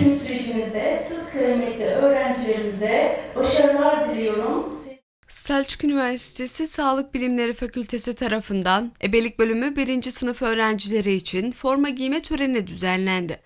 eğitim sürecinizde siz kıymetli öğrencilerimize başarılar diliyorum. Selçuk Üniversitesi Sağlık Bilimleri Fakültesi tarafından ebelik bölümü 1. sınıf öğrencileri için forma giyme töreni düzenlendi.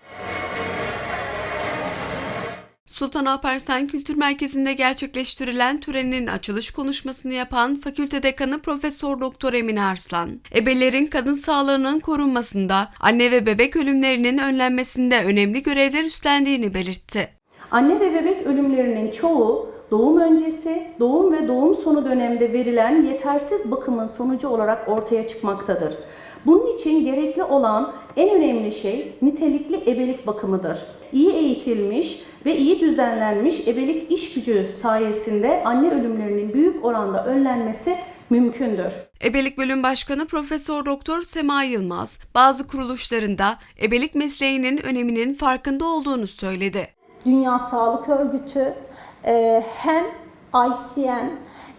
Sultan Alparslan Kültür Merkezi'nde gerçekleştirilen törenin açılış konuşmasını yapan Fakülte Dekanı Profesör Doktor Emine Arslan, ebelerin kadın sağlığının korunmasında, anne ve bebek ölümlerinin önlenmesinde önemli görevler üstlendiğini belirtti. Anne ve bebek ölümlerinin çoğu doğum öncesi, doğum ve doğum sonu dönemde verilen yetersiz bakımın sonucu olarak ortaya çıkmaktadır. Bunun için gerekli olan en önemli şey nitelikli ebelik bakımıdır. İyi eğitilmiş ve iyi düzenlenmiş ebelik iş gücü sayesinde anne ölümlerinin büyük oranda önlenmesi mümkündür. Ebelik Bölüm Başkanı Profesör Doktor Sema Yılmaz, bazı kuruluşlarında ebelik mesleğinin öneminin farkında olduğunu söyledi. Dünya Sağlık Örgütü e, hem ICM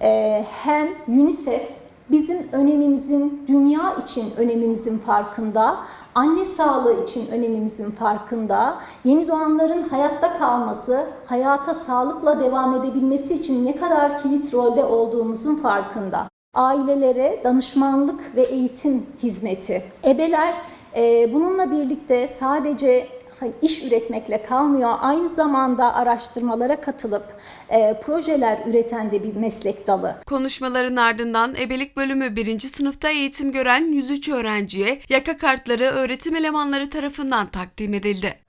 e, hem UNICEF bizim önemimizin, dünya için önemimizin farkında, anne sağlığı için önemimizin farkında, yeni doğanların hayatta kalması, hayata sağlıkla devam edebilmesi için ne kadar kilit rolde olduğumuzun farkında ailelere danışmanlık ve eğitim hizmeti. Ebeler e, bununla birlikte sadece iş üretmekle kalmıyor, aynı zamanda araştırmalara katılıp e, projeler üreten de bir meslek dalı. Konuşmaların ardından ebelik bölümü 1. sınıfta eğitim gören 103 öğrenciye yaka kartları öğretim elemanları tarafından takdim edildi.